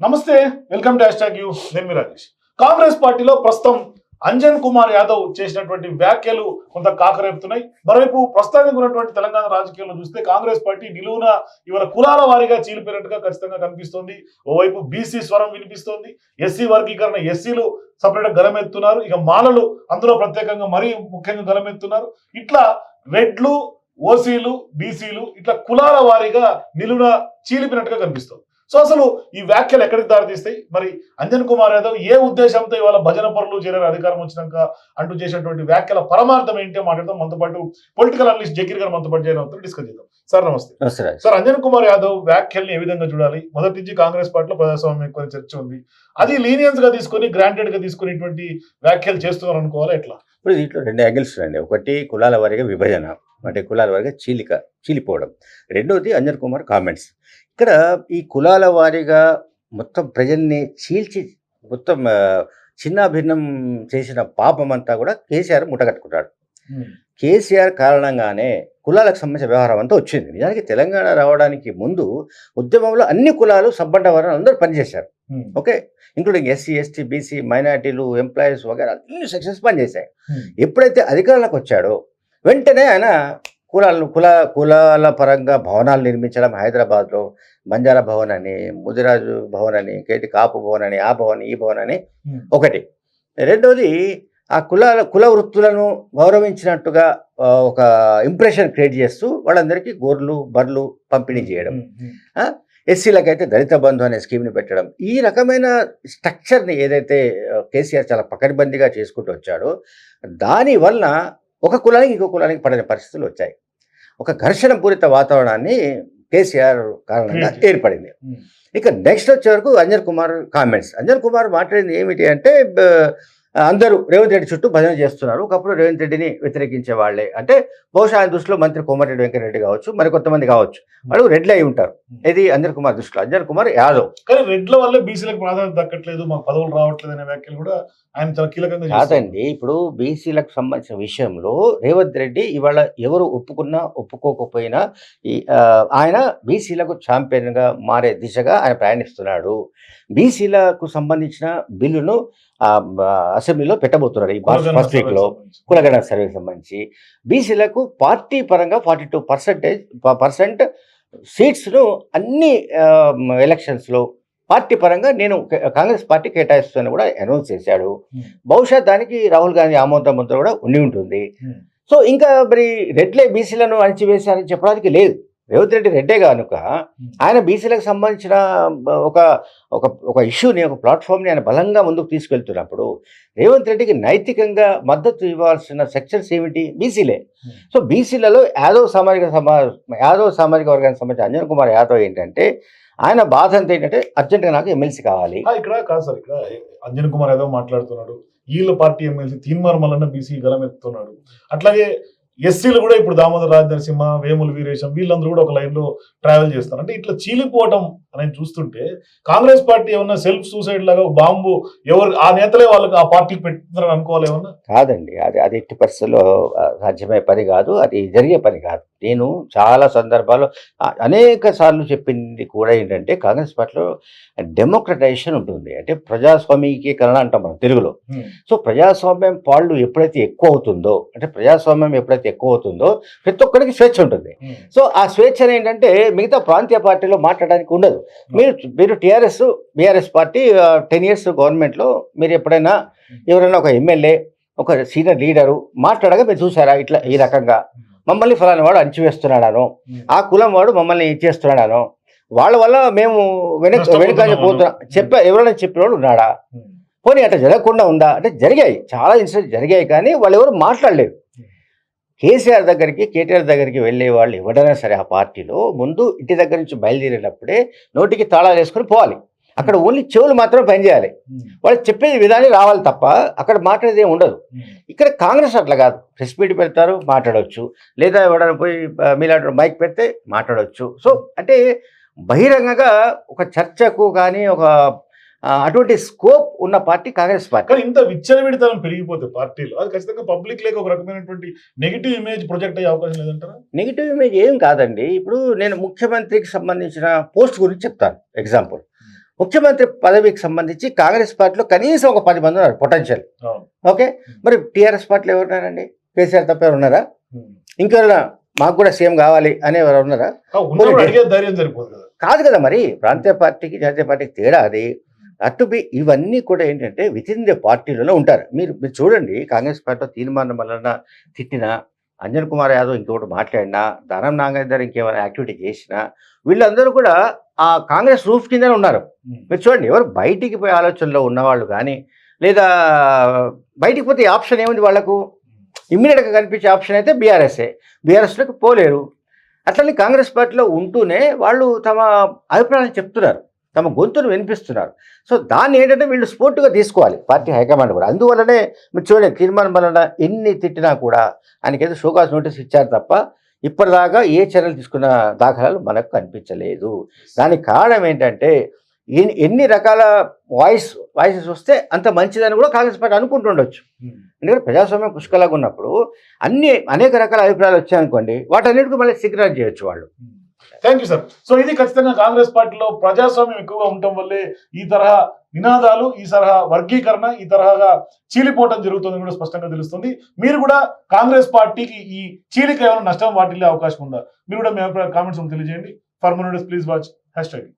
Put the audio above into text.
నమస్తే welcome to hash you. నేను మీ రాజేష్. కాంగ్రెస్ పార్టీలో ప్రస్తుతం అంజన్ కుమార్ యాదవ్ చేసినటువంటి వ్యాఖ్యలు కొంత కాకరేపుతున్నాయి. మరోవైపు ప్రస్తుతానికి ఉన్నటువంటి తెలంగాణ రాజకీయాల్లో చూస్తే కాంగ్రెస్ పార్టీ నిలువున ఇవాళ కులాల వారీగా చీలిపోయినట్టుగా ఖచ్చితంగా కనిపిస్తోంది. ఓవైపు బీసీ స్వరం వినిపిస్తోంది. ఎస్సీ వర్గీకరణ ఎస్సీలు సపరేట్ గలమెత్తున్నారు ఇక మాలలు అందులో ప్రత్యేకంగా మరీ ముఖ్యంగా గలమెత్తున్నారు ఇట్లా రెడ్లు ఓసీలు బీసీలు ఇట్లా కులాల వారీగా నిలువున చీలిపినట్టుగా కనిపిస్తుంది. సో అసలు ఈ వ్యాఖ్యలు ఎక్కడికి దారితీస్తాయి మరి అంజన్ కుమార్ యాదవ్ ఏ ఉద్దేశంతో ఇవాళ భజన పరులు చేరే అధికారం వచ్చినాక అంటూ చేసినటువంటి వ్యాఖ్యల పరమార్థం ఏంటో మాట్లాడదాం. మనతో పాటు పొలిటికల్ అనలిస్ట్ జకీర్ గారు మనతో పాటు చేయడం డిస్కస్ చేద్దాం. సార్ నమస్తే. సార్ అంజన్ కుమార్ యాదవ్ వ్యాఖ్యల్ని ఏ విధంగా చూడాలి? మొదటి నుంచి కాంగ్రెస్ పార్టీలో ప్రజాస్వామ్యం ఎక్కువ చర్చ ఉంది. అది లీనియన్స్గా తీసుకొని గ్రాంటెడ్గా తీసుకునేటువంటి వ్యాఖ్యలు చేస్తున్నారు అనుకోవాలా? ఎట్లా? ఇప్పుడు దీంట్లో రెండు యాంగిల్స్ అండి ఒకటి కులాల వారిగా విభజన. అంటే కులాల వారిగా చీలిక చీలిపోవడం. రెండోది అంజన్ కుమార్ కామెంట్స్ ఇక్కడ ఈ కులాల వారీగా మొత్తం ప్రజల్ని చీల్చి మొత్తం చిన్నాభిన్నం చేసిన పాపం అంతా కూడా కేసీఆర్ ముట్టగట్టుకుంటాడు. కేసీఆర్ కారణంగానే కులాలకు సంబంధించిన వ్యవహారం అంతా వచ్చింది. నిజానికి తెలంగాణ రావడానికి ముందు ఉద్యమంలో అన్ని కులాలు సబ్బండ వర్ణాలు అందరూ పనిచేశారు. Okay? Including SC ST BC మైనార్టీలు ఎంప్లాయీస్ వగేరా అన్ని సెక్షన్స్ పనిచేశాయి. ఎప్పుడైతే అధికారంలోకి వచ్చాడో వెంటనే ఆయన కులాలను కుల కులాల పరంగా భవనాలు నిర్మించడం హైదరాబాద్లో బంజారా భవన్ అని ముదిరాజు భవన్ అని కేటి కాపు భవన్ అని ఆ భవన్ ఈ భవన్ అని ఒకటి. రెండోది ఆ కులాల కుల వృత్తులను గౌరవించినట్టుగా ఒక ఇంప్రెషన్ క్రియేట్ చేస్తూ వాళ్ళందరికీ గోర్లు బర్లు పంపిణీ చేయడం. ఎస్సీలకైతే దళిత బంధు అనే స్కీమ్ని పెట్టడం. ఈ రకమైన స్ట్రక్చర్ని ఏదైతే కేసీఆర్ చాలా పకడ్బందీగా చేసుకుంటూ వచ్చాడో దానివల్ల ఒక కులానికి ఇంకో కులానికి పడిన పరిస్థితులు వచ్చాయి. ఒక ఘర్షణ పూరిత వాతావరణాన్ని కేసీఆర్ కారణంగా. ఏర్పడింది. ఇక నెక్స్ట్ వచ్చే వరకు అంజన్ కుమార్ కామెంట్స్. అంజన్ కుమార్ మాట్లాడింది ఏమిటి అంటే అందరూ రేవంత్ రెడ్డి చుట్టూ భజన చేస్తున్నారు. ఒకప్పుడు రేవంత్ రెడ్డిని వ్యతిరేకించే వాళ్ళే. అంటే బహుశా ఆయన దృష్టిలో మంత్రి కోమటిరెడ్డి వెంకటరెడ్డి కావచ్చు మరి కొంతమంది కావచ్చు. వాళ్ళు రెడ్లు అయి ఉంటారు ఇది అంజన్ కుమార్ దృష్టిలో? అంజన్ కుమార్ యాదవ్. కానీ రెడ్ల వల్ల బీసీలకు ప్రాధాన్యత దక్కట్లేదు మాకు పదవులు రావట్లేదు అనే వ్యాఖ్యలు కూడా ఆయన చాలా కీలకంగా. కాదండి ఇప్పుడు బీసీలకు సంబంధించిన విషయంలో రేవంత్ రెడ్డి ఇవాళ ఎవరు ఒప్పుకున్నా ఒప్పుకోకపోయినా ఆయన బీసీలకు ఛాంపియన్గా మారే దిశగా ఆయన ప్రయాణిస్తున్నాడు. బీసీలకు సంబంధించిన బిల్లును అసెంబ్లీలో పెట్టబోతున్నాడు ఈ ఫస్ట్ వీక్లో సంబంధించి. కులగణ సర్వేకి సంబంధించి బీసీలకు పార్టీ పరంగా ఫార్టీ టూ పర్సెంటేజ్ పర్సెంట్ సీట్స్ను అన్ని ఎలక్షన్స్లో పార్టీ పరంగా నేను కాంగ్రెస్ పార్టీ కేటాయిస్తానని కూడా అనౌన్స్ చేశాడు Hmm. బహుశా దానికి రాహుల్ గాంధీ ఆమోద ముద్ర కూడా ఉండి ఉంటుంది Hmm. సో ఇంకా మరి రెడ్లే బీసీలను అణిచివేశారని చెప్పడానికి లేదు రేవంత్ రెడ్డి రెడ్డే కనుక ఆయన బీసీలకు సంబంధించిన ఒక ఒక ఒక ఇష్యూని ఒక ప్లాట్ఫామ్ని ఆయన బలంగా ముందుకు తీసుకెళ్తున్నప్పుడు రేవంత్ రెడ్డికి నైతికంగా మద్దతు ఇవ్వాల్సిన సెక్షన్స్ ఏమిటి? బీసీలే. సో బీసీలలో యాదవ్ సామాజిక సమా యాదవ్ సామాజిక వర్గానికి సంబంధించిన అంజన్ కుమార్ యాదవ్ ఏంటంటే ఆయన బాధ అంతా ఏంటంటే అర్జెంటుగా నాకు ఎమ్మెల్సీ కావాలి. ఇక్కడ కాదు సార్ ఇక్కడ అంజన్ కుమార్ యాదవ్ మాట్లాడుతున్నాడు. వీళ్ళ party MLC Teenmar Mallanna BC గలమెత్తుతున్నాడు అట్లాగే ఎస్సీలు కూడా ఇప్పుడు దామోదర్ రాజ నరసింహ వేముల వీరేశం వీళ్ళందరూ కూడా ఒక లైన్లో ట్రావెల్ చేస్తారు. అంటే ఇట్లా చీలిపోవటం అనేది చూస్తుంటే కాంగ్రెస్ పార్టీ ఏమన్నా సెల్ఫ్ సూసైడ్ లాగా బాంబు ఎవరు ఆ నేతలే వాళ్ళకి ఆ పార్టీకి పెట్టుతున్నారని అనుకోవాలి ఏమన్నా? కాదండి. అది అది ఎట్టి పరిస్థితుల్లో సాధ్యమయ్యే పని కాదు అది జరిగే పని కాదు. నేను చాలా సందర్భాల్లో అనేక సార్లు చెప్పింది కూడా ఏంటంటే కాంగ్రెస్ పార్టీలో డెమోక్రటైజేషన్ ఉంటుంది. అంటే ప్రజాస్వామీకరణ అంటాం మనం తెలుగులో. సో ప్రజాస్వామ్యం పాళ్ళు ఎప్పుడైతే ఎక్కువ అవుతుందో అంటే ప్రజాస్వామ్యం ఎప్పుడైతే ఎక్కువ అవుతుందో ప్రతి ఒక్కరికి స్వేచ్ఛ ఉంటుంది. సో ఆ స్వేచ్ఛ ఏంటంటే మిగతా ప్రాంతీయ పార్టీలో మాట్లాడడానికి ఉండదు. మీరు మీరు TRS BRS party ten years గవర్నమెంట్లో మీరు ఎప్పుడైనా ఎవరైనా ఒక ఎమ్మెల్యే ఒక సీనియర్ లీడరు మాట్లాడగా మీరు చూసారా ఇట్లా ఈ రకంగా? మమ్మల్ని ఫలానా వాడు అణచివేస్తున్నాడాను ఆ కులం వాడు మమ్మల్ని ఇచ్చేస్తున్నాడాను వాళ్ళ వల్ల మేము వెనక వెనుక పోతున్నా. చెప్పా ఎవరైనా చెప్పినవాడు ఉన్నాడా? పోనీ అట్లా జరగకుండా ఉందా? అంటే జరిగాయి. చాలా ఇన్సిడెంట్స్ జరిగాయి కానీ వాళ్ళు ఎవరు మాట్లాడలేదు. కేసీఆర్ దగ్గరికి కేటీఆర్ దగ్గరికి వెళ్ళే వాళ్ళు ఎవరైనా సరే ఆ పార్టీలో ముందు ఇంటి దగ్గర నుంచి బయలుదేరేటప్పుడే నోటికి తాళాలు వేసుకొని పోవాలి. అక్కడ ఓన్లీ చెవులు మాత్రం పనిచేయాలి వాళ్ళు చెప్పే విధానం రావాలి తప్ప అక్కడ మాట్లాడేది ఏమి ఉండదు. ఇక్కడ కాంగ్రెస్ అట్లా కాదు. ప్రెస్ మీట్ పెడతారు మాట్లాడవచ్చు లేదా ఎవడైనా పోయి మీలాంటి మైక్ పెడితే మాట్లాడవచ్చు సో అంటే బహిరంగంగా ఒక చర్చకు కానీ ఒక అటువంటి స్కోప్ ఉన్న పార్టీ కాంగ్రెస్ పార్టీ. కానీ ఇంత విచ్చలవిడితనం పెరిగిపోతే పార్టీలో అది ఖచ్చితంగా పబ్లిక్ లేక ఒక రకమైనటువంటి నెగిటివ్ ఇమేజ్ ప్రొజెక్ట్ అయ్యే అవకాశం లేదంటారా? నెగిటివ్ ఇమేజ్ ఏం కాదండి. ఇప్పుడు నేను ముఖ్యమంత్రికి సంబంధించిన పోస్ట్ గురించి చెప్తాను ఎగ్జాంపుల్ ముఖ్యమంత్రి పదవికి సంబంధించి కాంగ్రెస్ పార్టీలో కనీసం ఒక పది మంది ఉన్నారు పొటెన్షియల్. ఓకే? మరి టీఆర్ఎస్ పార్టీలో ఎవరు ఉన్నారండి కేసీఆర్ తప్ప ఎవరు ఉన్నారా ఉమ్. ఇంకెవరైనా మాకు కూడా సీఎం కావాలి అనే ఎవరు ఉన్నారా? కాదు కదా మరి. ప్రాంతీయ పార్టీకి జాతీయ పార్టీకి తేడా అది. అటు బి ఇవన్నీ కూడా ఏంటంటే విత్ ఇన్ ద పార్టీలోనే ఉంటారు. మీరు మీరు చూడండి కాంగ్రెస్ పార్టీలో తీర్మానం వలన తిట్టినా అంజన్ కుమార్ యాదవ్ ఇంకొకటి మాట్లాడినా ధనం నాగేందర్ ఇంకేమైనా యాక్టివిటీ చేసినా వీళ్ళందరూ కూడా ఆ కాంగ్రెస్ రూఫ్ కిందనే ఉన్నారు. ఉమ్. మీరు చూడండి ఎవరు బయటికి పోయే ఆలోచనలో ఉన్నవాళ్ళు కానీ లేదా బయటికి పోతే ఆప్షన్ ఏముంది వాళ్ళకు? ఇమ్మీడియట్గా కనిపించే ఆప్షన్ అయితే బీఆర్ఎస్ఏ బీఆర్ఎస్లోకి పోలేరు. అట్లనే కాంగ్రెస్ పార్టీలో ఉంటూనే వాళ్ళు తమ అభిప్రాయాలు చెప్తున్నారు. తమ గొంతును వినిపిస్తున్నారు. సో దాన్ని ఏంటంటే వీళ్ళు స్పోర్ట్గా తీసుకోవాలి. పార్టీ హైకమాండ్ కూడా. అందువల్లనే మీరు చూడండి తీర్మానం వలన ఎన్ని తిట్టినా కూడా ఆయనకి ఏదో షోకాస్ నోటీస్ ఇచ్చారు తప్ప ఇప్పటిదాకా ఏ చర్యలు తీసుకున్న దాఖలాలు మనకు కనిపించలేదు. దానికి కారణం ఏంటంటే ఎన్ని ఎన్ని రకాల వాయిస్ వాయిసెస్ వస్తే అంత మంచిదని కూడా కాంగ్రెస్ పార్టీ అనుకుంటుండొచ్చు. ఎందుకంటే ప్రజాస్వామ్యం పుష్కలంగా ఉన్నప్పుడు అన్ని అనేక రకాల అభిప్రాయాలు వచ్చాయనుకోండి వాటన్నిటికీ మళ్ళీ సిగ్నల్ చేయొచ్చు వాళ్ళు. థ్యాంక్ యూ సార్ సో ఇది ఖచ్చితంగా కాంగ్రెస్ పార్టీలో ప్రజాస్వామ్యం ఎక్కువగా ఉండటం వల్లే ఈ తరహా నినాదాలు ఈ తరహా వర్గీకరణ ఈ తరహాగా చీలిపోవటం జరుగుతుంది కూడా స్పష్టంగా తెలుస్తుంది. మీరు కూడా కాంగ్రెస్ పార్టీకి ఈ చీలిక ఏమైనా నష్టం వాటిల్లే అవకాశం ఉందా? మీరు కూడా మీ అభిప్రాయ కామెంట్స్ తెలియజేయండి. For please watch hashtag